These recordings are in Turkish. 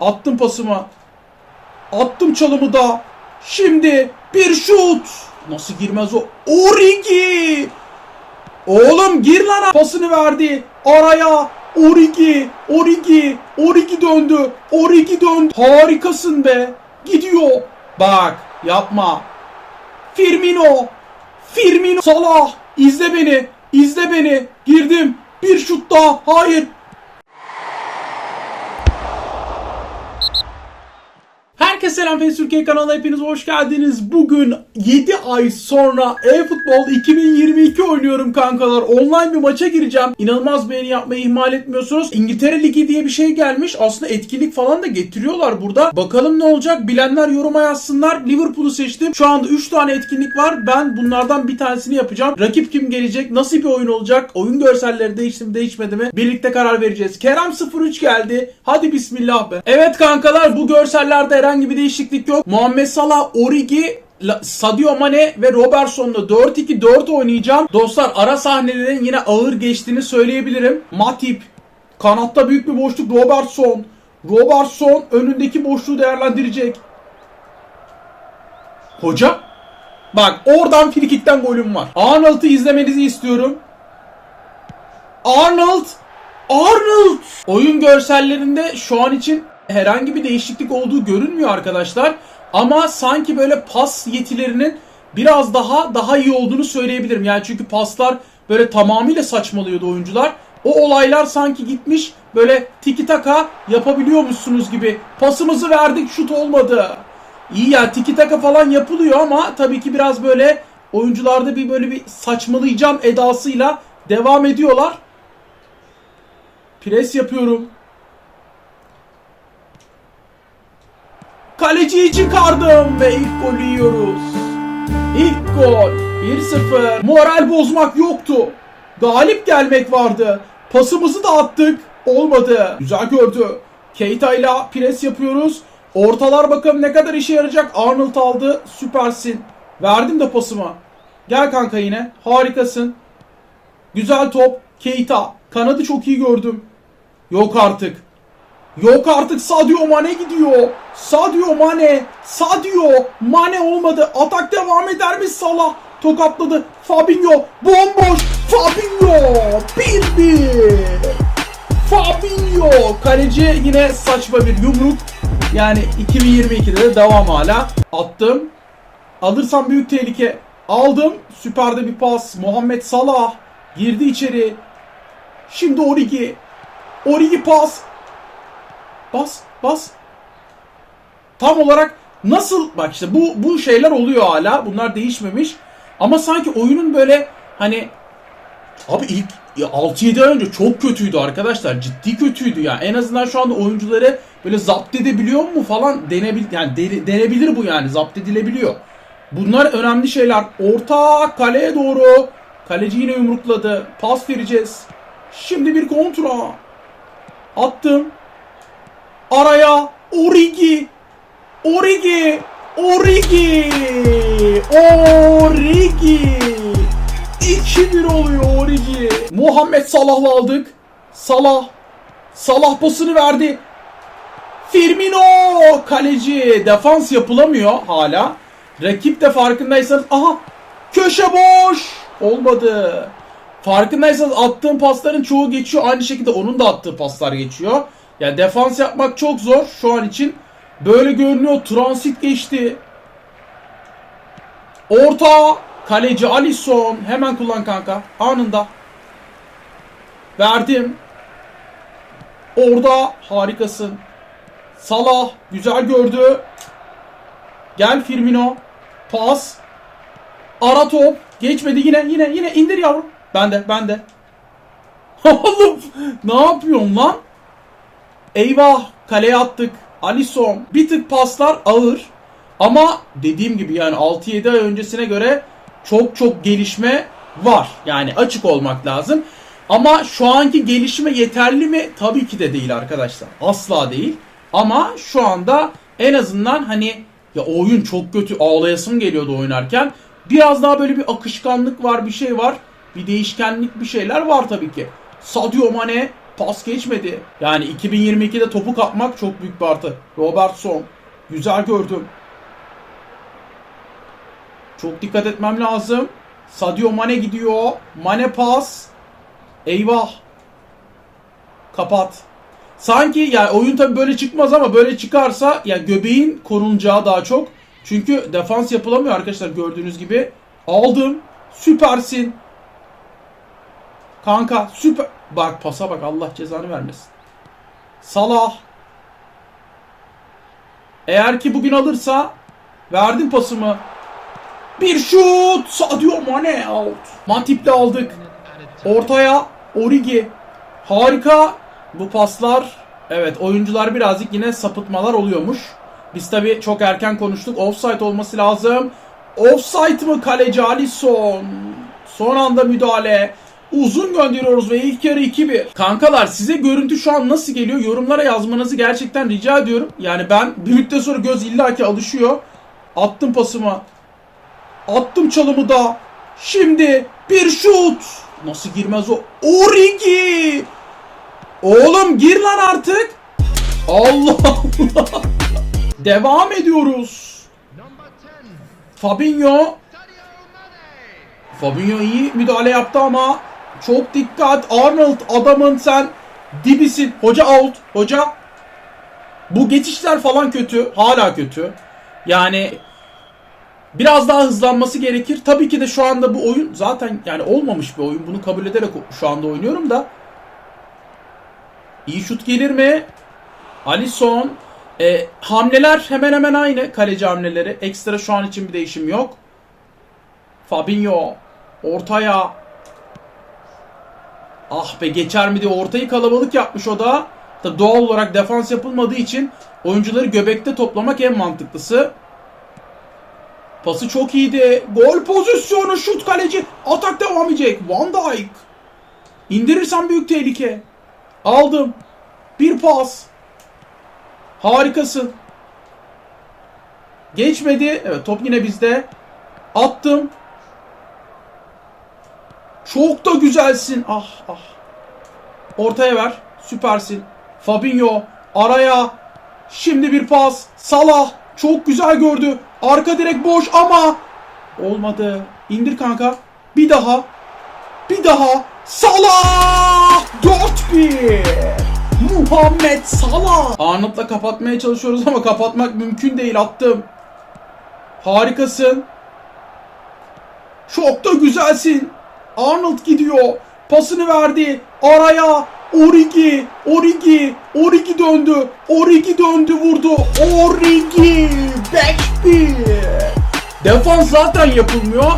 Attım pasımı. Attım çalımı da. Şimdi bir şut. Nasıl girmez o? Origi. Oğlum gir lan. Pasını verdi. Araya. Origi. Origi. Origi döndü. Origi döndü. Harikasın be. Gidiyor. Bak yapma. Firmino. Firmino. Salah. İzle beni. İzle beni. Girdim. Bir şut daha. Hayır. Herkese selam Fes Türkiye kanalına hepiniz hoş geldiniz. Bugün 7 ay sonra e-futbol 2022 oynuyorum kankalar. Online bir maça gireceğim. İnanılmaz beğeni yapmayı ihmal etmiyorsunuz. İngiltere Ligi diye bir şey gelmiş. Aslında etkinlik falan da getiriyorlar burada. Bakalım ne olacak? Bilenler yoruma yazsınlar. Liverpool'u seçtim. Şu anda 3 tane etkinlik var. Ben bunlardan bir tanesini yapacağım. Rakip kim gelecek? Nasıl bir oyun olacak? Oyun görselleri değişti mi değişmedi mi? Birlikte karar vereceğiz. Kerem 03 geldi. Hadi bismillah be. Evet kankalar bu görsellerde herhangi bir değişiklik yok. Muhammed Salah, Origi, Sadio Mane ve Robertson'la 4-2-4 oynayacağım. Dostlar ara sahnelerin yine ağır geçtiğini söyleyebilirim. Matip, kanatta büyük bir boşluk Robertson. Robertson önündeki boşluğu değerlendirecek. Hoca Bak oradan frikikten golüm var. Arnold'u izlemenizi istiyorum. Arnold! Arnold! Oyun görsellerinde şu an için herhangi bir değişiklik olduğu görünmüyor arkadaşlar. Ama sanki böyle pas yetilerinin biraz daha daha iyi olduğunu söyleyebilirim. Yani çünkü paslar böyle tamamıyla saçmalıyordu oyuncular. O olaylar sanki gitmiş böyle tiki taka yapabiliyormuşsunuz gibi. Pasımızı verdik şut olmadı. İyi ya tiki taka falan yapılıyor ama tabii ki biraz böyle oyuncularda bir böyle bir saçmalayacağım edasıyla devam ediyorlar. Pres yapıyorum. Kaleciyi çıkardım ve ilk golü yiyoruz. İlk gol. 1-0. Moral bozmak yoktu. Galip gelmek vardı. Pasımızı da attık. Olmadı. Güzel gördü. Keita ile pres yapıyoruz. Ortalar bakalım ne kadar işe yarayacak. Arnold aldı. Süpersin. Verdim de pasımı. Gel kanka yine. Harikasın. Güzel top. Keita. Kanadı çok iyi gördüm. Yok artık. Yok artık Sadio Mane gidiyor. Sadio Mane. Sadio Mane olmadı. Atak devam eder mi Salah? Tokatladı. Fabinho bomboş. Fabinho 1-1. Fabinho. Kaleci yine saçma bir yumruk. Yani 2022'de de devam hala. Attım. Alırsam büyük tehlike. Aldım. Süperde bir pas. Muhammed Salah girdi içeri. Şimdi Origi. Origi pas. Bas, bas. Tam olarak nasıl bak işte bu bu şeyler oluyor hala. Bunlar değişmemiş. Ama sanki oyunun böyle hani abi ilk ya 6-7 ay önce çok kötüydü arkadaşlar. Ciddi kötüydü ya. En azından şu anda oyuncuları böyle zapt edebiliyor mu falan denebil yani de- denebilir bu yani. Zapt edilebiliyor. Bunlar önemli şeyler. Orta kaleye doğru. Kaleci yine yumrukladı. Pas vereceğiz. Şimdi bir kontra. Attım. Araya Origi. Origi. Origi. Origi. 2-1 oluyor Origi. Muhammed Salah'la aldık. Salah. Salah pasını verdi. Firmino kaleci defans yapılamıyor hala. Rakip de farkındaysanız aha köşe boş olmadı. Farkındaysanız attığım pasların çoğu geçiyor. Aynı şekilde onun da attığı paslar geçiyor. Yani defans yapmak çok zor şu an için. Böyle görünüyor. Transit geçti. Orta kaleci Alisson hemen kullan kanka anında. Verdim. Orada harikasın. Salah güzel gördü. Gel Firmino. Pas. Ara top. Geçmedi yine yine yine indir yavrum. Ben de ben de. Oğlum ne yapıyorsun lan? Eyvah kaleye attık. Alisson bir tık paslar ağır. Ama dediğim gibi yani 6-7 ay öncesine göre çok çok gelişme var. Yani açık olmak lazım. Ama şu anki gelişme yeterli mi? Tabii ki de değil arkadaşlar. Asla değil. Ama şu anda en azından hani ya oyun çok kötü ağlayasım geliyordu oynarken. Biraz daha böyle bir akışkanlık var bir şey var. Bir değişkenlik bir şeyler var tabii ki. Sadio Mane Pas geçmedi. Yani 2022'de topu kapmak çok büyük bir artı. Robertson. Güzel gördüm. Çok dikkat etmem lazım. Sadio Mane gidiyor. Mane pas. Eyvah. Kapat. Sanki yani oyun tabi böyle çıkmaz ama böyle çıkarsa ya göbeğin korunacağı daha çok. Çünkü defans yapılamıyor arkadaşlar gördüğünüz gibi. Aldım. Süpersin. Kanka süper. Bak pasa bak Allah cezanı vermesin. Salah. Eğer ki bugün alırsa verdim pasımı. Bir şut. Sadio Mane out. Matip'le aldık. Ortaya Origi. Harika bu paslar. Evet oyuncular birazcık yine sapıtmalar oluyormuş. Biz tabi çok erken konuştuk. Offside olması lazım. Offside mı kaleci Alisson? Son anda müdahale. Uzun gönderiyoruz ve ilk yarı 2-1. Kankalar size görüntü şu an nasıl geliyor? Yorumlara yazmanızı gerçekten rica ediyorum. Yani ben bir müddet sonra göz illaki alışıyor. Attım pasımı. Attım çalımı da. Şimdi bir şut. Nasıl girmez o? Origi. Oğlum gir lan artık. Allah Allah. Devam ediyoruz. Fabinho. Fabinho iyi müdahale yaptı ama çok dikkat. Arnold adamın sen dibisin. Hoca out. Hoca. Bu geçişler falan kötü. Hala kötü. Yani biraz daha hızlanması gerekir. Tabii ki de şu anda bu oyun zaten yani olmamış bir oyun. Bunu kabul ederek şu anda oynuyorum da. İyi şut gelir mi? Alisson. E, hamleler hemen hemen aynı. Kaleci hamleleri. Ekstra şu an için bir değişim yok. Fabinho. Ortaya. Ah be geçer mi diye ortayı kalabalık yapmış o da. Tabii doğal olarak defans yapılmadığı için oyuncuları göbekte toplamak en mantıklısı. Pası çok iyiydi. Gol pozisyonu şut kaleci. Atak devam edecek. Van Dijk. İndirirsen büyük tehlike. Aldım. Bir pas. Harikasın. Geçmedi. Evet top yine bizde. Attım. Çok da güzelsin. Ah ah. Ortaya ver. Süpersin. Fabinho araya. Şimdi bir pas. Salah çok güzel gördü. Arka direk boş ama olmadı. İndir kanka. Bir daha. Bir daha. Salah! 4-1. Muhammed Salah. Arnold'la kapatmaya çalışıyoruz ama kapatmak mümkün değil. Attım. Harikasın. Çok da güzelsin. Arnold gidiyor. Pasını verdi. Araya. Origi. Origi. Origi döndü. Origi döndü vurdu. Origi. 5-1. Defans zaten yapılmıyor.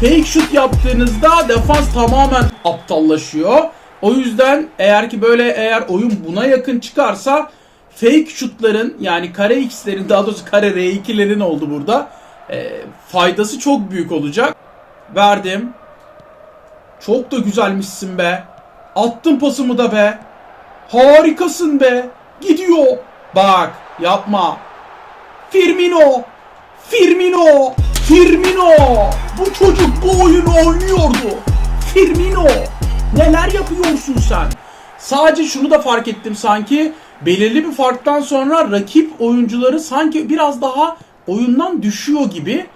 Fake şut yaptığınızda defans tamamen aptallaşıyor. O yüzden eğer ki böyle eğer oyun buna yakın çıkarsa fake şutların yani kare x'lerin daha doğrusu kare r2'lerin oldu burada. E, faydası çok büyük olacak. Verdim. Çok da güzelmişsin be. Attım pasımı da be. Harikasın be. Gidiyor. Bak yapma. Firmino. Firmino. Firmino. Bu çocuk bu oyunu oynuyordu. Firmino. Neler yapıyorsun sen? Sadece şunu da fark ettim sanki. Belirli bir farktan sonra rakip oyuncuları sanki biraz daha oyundan düşüyor gibi.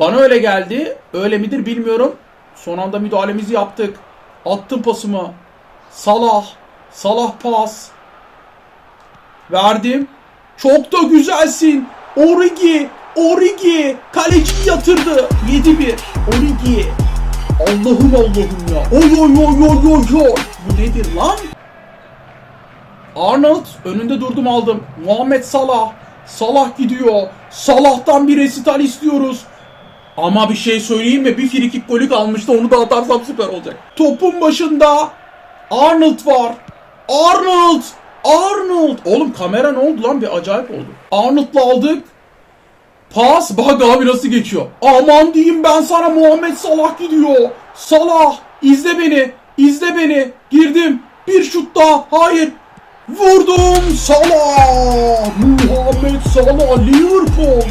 Bana öyle geldi. Öyle midir bilmiyorum. Son anda müdahalemizi yaptık. Attım pasımı. Salah. Salah pas. Verdim. Çok da güzelsin. Origi. Origi. Kaleciyi yatırdı. 7-1. Origi. Allah'ım Allah'ım ya. Oy oy oy oy oy oy. Bu nedir lan? Arnold önünde durdum aldım. Muhammed Salah. Salah gidiyor. Salah'tan bir resital istiyoruz. Ama bir şey söyleyeyim mi? Bir frikik golü kalmıştı. Onu da atarsam süper olacak. Topun başında Arnold var. Arnold! Arnold! Oğlum kamera ne oldu lan? Bir acayip oldu. Arnold'la aldık. Pas. Bak abi nasıl geçiyor. Aman diyeyim ben sana Muhammed Salah gidiyor. Salah. izle beni. İzle beni. Girdim. Bir şut daha. Hayır. Vurdum. Salah. Muhammed Salah. Liverpool.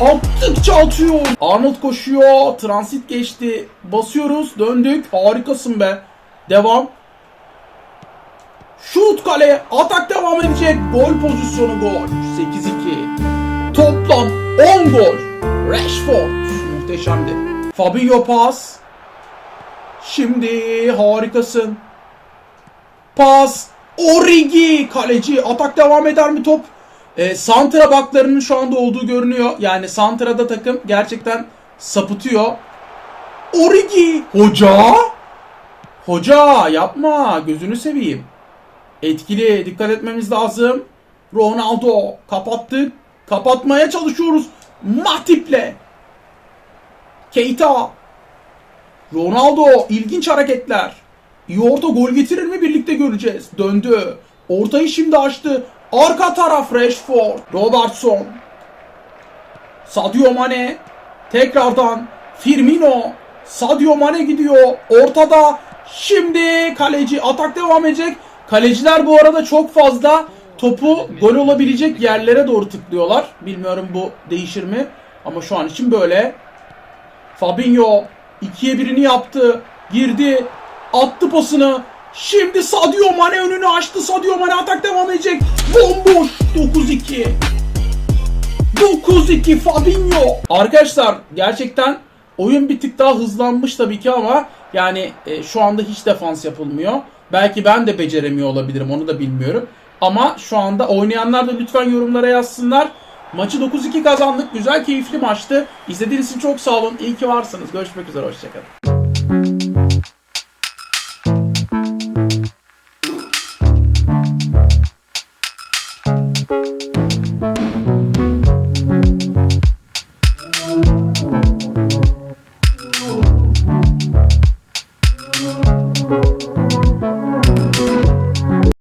Attıkça atıyor. Arnold koşuyor. Transit geçti. Basıyoruz. Döndük. Harikasın be. Devam. Şut kale. Atak devam edecek. Gol pozisyonu gol. 8-2. Toplam 10 gol. Rashford. Muhteşemdi. Fabinho pas. Şimdi harikasın. Pas. Origi. Kaleci. Atak devam eder mi top? E, Santra baklarının şu anda olduğu görünüyor. Yani Santra'da takım gerçekten sapıtıyor. Origi. Hoca. Hoca yapma. Gözünü seveyim. Etkili. Dikkat etmemiz lazım. Ronaldo. Kapattık. Kapatmaya çalışıyoruz. Matip'le. Keita. Ronaldo. ilginç hareketler. İyi orta gol getirir mi birlikte göreceğiz. Döndü. Ortayı şimdi açtı. Arka taraf Rashford. Robertson. Sadio Mane. Tekrardan Firmino. Sadio Mane gidiyor. Ortada. Şimdi kaleci atak devam edecek. Kaleciler bu arada çok fazla topu gol olabilecek yerlere doğru tıklıyorlar. Bilmiyorum bu değişir mi? Ama şu an için böyle. Fabinho 2'ye birini yaptı. Girdi. Attı pasını. Şimdi Sadio Mane önünü açtı. Sadio Mane atak devam edecek. Bomboş 9-2. 9-2 Fabinho. Arkadaşlar gerçekten oyun bir tık daha hızlanmış tabii ki ama yani e, şu anda hiç defans yapılmıyor. Belki ben de beceremiyor olabilirim onu da bilmiyorum. Ama şu anda oynayanlar da lütfen yorumlara yazsınlar. Maçı 9-2 kazandık. Güzel keyifli maçtı. İzlediğiniz için çok sağ olun. İyi ki varsınız. Görüşmek üzere. Hoşçakalın.